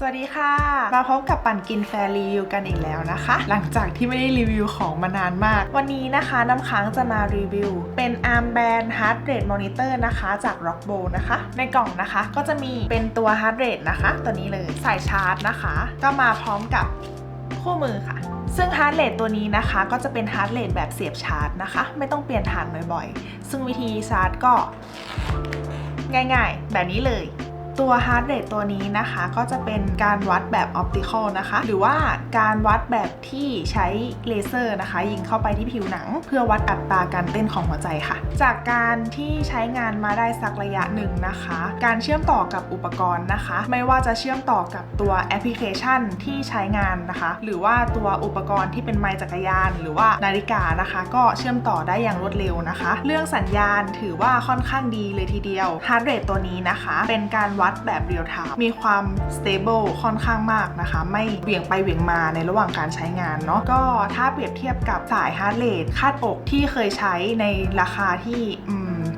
สวัสดีค่ะ มาพบกับปั่นกินแฟร์รีวิวกันอีกแล้วนะคะ หลังจากที่ไม่ได้รีวิวของมานานมาก วันนี้นะคะน้ำค้างจะมารีวิว เป็น Arm Band Heart Rate Monitor นะคะจาก Rockbo นะคะ ในกล่องนะคะก็จะมีเป็นตัว Heart Rate นะคะ ตัวนี้เลยสายชาร์จนะคะ ก็มาพร้อมกับคู่มือค่ะ ซึ่ง Heart Rate ตัวนี้นะคะ ก็จะเป็น Heart Rate แบบเสียบชาร์จนะคะ ไม่ต้องเปลี่ยนฐานบ่อยๆ ซึ่งวิธีชาร์จก็ ง่าย ๆ แบบนี้เลย ตัว heart rate ตัวนี้นะคะก็จะเป็นการวัดแบบ optical นะคะ หรือว่าการวัดแบบที่ใช้เลเซอร์นะคะ ยิงเข้าไปที่ผิวหนัง เพื่อวัดอัตราการเต้นของหัวใจค่ะ จากการที่ใช้งานมาได้สักระยะหนึ่งนะคะ การเชื่อมต่อกับอุปกรณ์นะคะ ไม่ว่าจะเชื่อมต่อกับตัวแอปพลิเคชันที่ใช้งานนะคะ หรือว่าตัวอุปกรณ์ที่เป็นไมจักรยาน หรือว่านาฬิกานะคะ ก็เชื่อมต่อได้อย่างรวดเร็วนะคะ เรื่องสัญญาณถือว่าค่อนข้างดีเลยทีเดียว heart rate ตัวนี้นะคะ เป็นการวัดดแบบเรียลไทม์มีความ stable ค่อนข้างมากนะคะ ไม่เหวี่ยงไปเหวี่ยงมาในระหว่างการใช้งานเนาะก็ถ้าเปรียบเทียบกับสายฮาร์ดเรทคาดอกที่เคยใช้ในราคาที่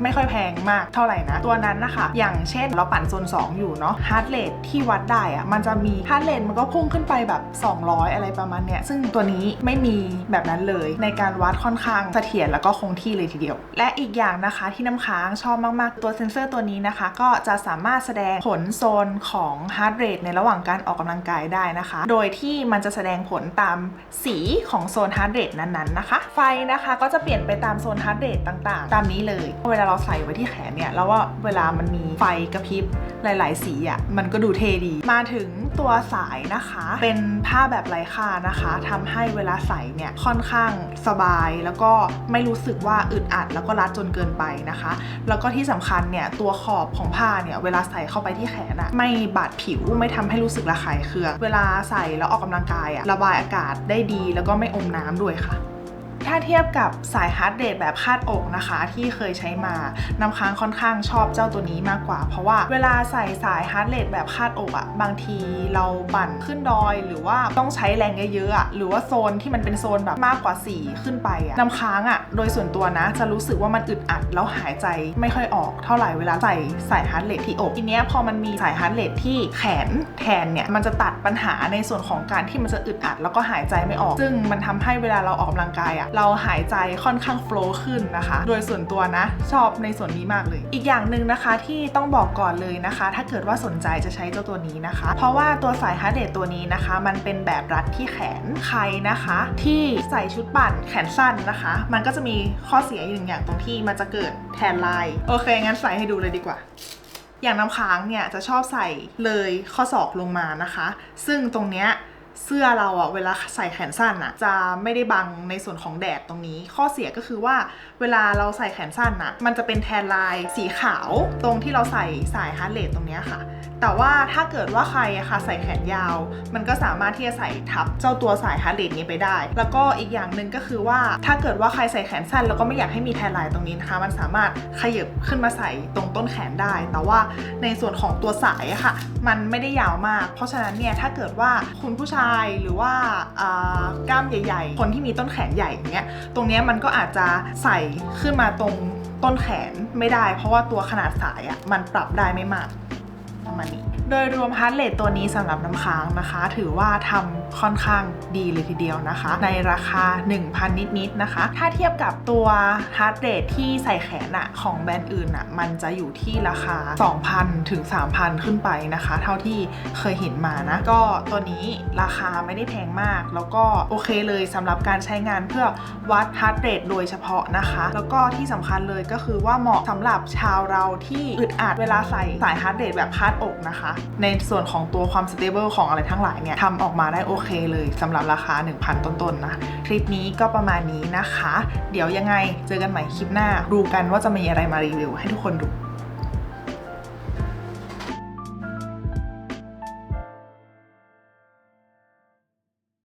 ไม่ค่อยแพงมากเท่าไหร่นะ ตัวนั้นนะคะ อย่างเช่นเราปั่นโซน2 อยู่เนาะฮาร์ดเรทที่วัดได้อะมันจะมีฮาร์ดเรทมันก็พุ่งขึ้นไปแบบ 200 อะไรประมาณเนี้ยซึ่งตัวนี้ไม่มีแบบนั้นเลย ในการวัดค่อนข้างเสถียรแล้วก็คงที่เลยทีเดียว และอีกอย่างนะคะที่น้ำค้างชอบมากๆ ตัวเซนเซอร์ตัวนี้นะคะ ก็จะสามารถแสดงผลโซนของฮาร์ดเรทในระหว่างการออกกำลังกายได้นะคะ โดยที่มันจะแสดงผลตามสีของโซนฮาร์ดเรทนั้นๆนะคะ ไฟนะคะก็จะเปลี่ยนไปตามโซนฮาร์ดเรทต่างๆ ตามนี้เลยเวลาเราใส่ไว้ที่แขนเนี่ยแล้วว่าเวลามันมีไฟกระพริบหลาย ๆ สีอะมันก็ดูเทดี มาถึงตัวสายนะคะ เป็นผ้าแบบไร้ค่านะคะทำให้เวลาใส่เนี่ยค่อนข้างสบายแล้วก็ไม่รู้สึกว่าอึดอัด แล้วก็รัดจนเกินไปนะคะ แล้วก็ที่สำคัญเนี่ยตัวขอบของผ้าเนี่ยเวลาใส่เข้าไปที่แขนอะไม่บาดผิวไม่ทำให้รู้สึกระคายเคืองเวลาใส่แล้วออกกำลังกายอะระบายอากาศได้ดี แล้วก็ไม่อมน้ำด้วยค่ะ ถ้าเทียบกับสายฮาร์ดเรทแบบคาดอกนะคะ ที่เคยใช้มาน้ำค้างค่อนข้างชอบเจ้าตัวนี้มากกว่า เพราะว่าเวลาใส่สายฮาร์ดเรทแบบคาดอกอะบางทีเราปั่นขึ้นดอย หรือว่าต้องใช้แรงเยอะๆอะหรือว่าโซนที่มันเป็นโซนแบบมากกว่า 4 ขึ้นไปอะน้ำค้างอะโดยส่วนตัวนะ จะรู้สึกว่ามันอึดอัดแล้วหายใจไม่ค่อยออกเท่าไหร่เวลาใส่สายฮาร์ดเรทที่อกทีเนี้ยพอมันมีสายฮาร์ดเรทที่แขนแทนเนี่ยมันจะตัดปัญหาในส่วนของการที่มันจะอึดอัดแล้วก็หายใจไม่ออก ซึ่งมันทำให้เวลาเราออกกำลังกายอะเราหายใจค่อนข้างโฟล์ขึ้นนะคะ โดยส่วนตัวนะ ชอบในส่วนนี้มากเลย อีกอย่างหนึ่งนะคะที่ต้องบอกก่อนเลยนะคะ ถ้าเกิดว่าสนใจจะใช้เจ้าตัวนี้นะคะ เพราะว่าตัวสายฮาร์ดเรทตัวนี้นะคะ มันเป็นแบบรัดที่แขนใครนะคะ ที่ใส่ชุดปั่นแขนสั้นนะคะ มันก็จะมีข้อเสียอยู่หนึ่งอย่างตรงที่มันจะเกิดแทนลายโอเค งั้นใส่ให้ดูเลยดีกว่าอย่างน้ำค้างเนี่ยจะชอบใส่เลยข้อศอกลงมานะคะ ซึ่งตรงเนี้ย เสื้อเราอะเวลาใส่แขนสั้นอะจะไม่ได้บังในส่วนของแดดตรงนี้ ข้อเสียก็คือว่าเวลาเราใส่แขนสั้นอะมันจะเป็นแทนลายสีขาวตรงที่เราใส่สายฮาร์ดเรทตรงนี้ค่ะ แต่ว่าถ้าเกิดว่าใครอะค่ะใส่แขนยาว มันก็สามารถที่จะใส่ทับเจ้าตัวสายฮาร์ดเรทนี้ไปได้ แล้วก็อีกอย่างหนึ่งก็คือว่า ถ้าเกิดว่าใครใส่แขนสั้น แล้วก็ไม่อยากให้มีแทนลายตรงนี้นะคะ มันสามารถขยับขึ้นมาใส่ตรงต้นแขนได้ แต่ว่าในส่วนของตัวสายอะค่ะ มันไม่ได้ยาวมาก เพราะฉะนั้นเนี่ยถ้าเกิดว่าคุณผู้ชายหรือว่าอ่ากล้ามใหญ่ ๆ คนที่มีต้นแขนใหญ่อย่างเงี้ยตรงเนี้ยมันก็อาจจะใส่ขึ้นมาตรงต้นแขนไม่ได้ เพราะว่าตัวขนาดสายอะมันปรับได้ไม่มาก ประมาณนี้ โดยรวมฮาร์ดเรทตัวนี้สำหรับน้ำค้างนะคะ ถือว่าทำค่อนข้างดีเลยทีเดียวนะคะ ในราคา 1,000 นิดๆนะคะ ถ้าเทียบกับตัวฮาร์ดเรทที่ใส่แขนอะของแบรนด์อื่นอะมันจะอยู่ที่ราคา 2,000 ถึง 3,000 ขึ้นไปนะคะ เท่าที่เคยเห็นมานะ ก็ตัวนี้ราคาไม่ได้แพงมาก แล้วก็โอเคเลยสำหรับการใช้งานเพื่อวัดฮาร์ดเรทโดยเฉพาะนะคะ แล้วก็ที่สำคัญเลยก็คือว่าเหมาะสำหรับชาวเราที่อึดอัดเวลาใส่สายฮาร์ดเรทแบบคาดอกนะคะ ในส่วนของตัวความ stable ของอะไรทั้งหลายเนี่ยทำออกมาได้โอเคเลยสำหรับราคา 1,000 ต้นๆนะคลิปนี้ก็ประมาณนี้นะคะ เดี๋ยวยังไงเจอกันใหม่คลิปหน้าดูกันว่าจะมีอะไรมารีวิวให้ทุกคนดู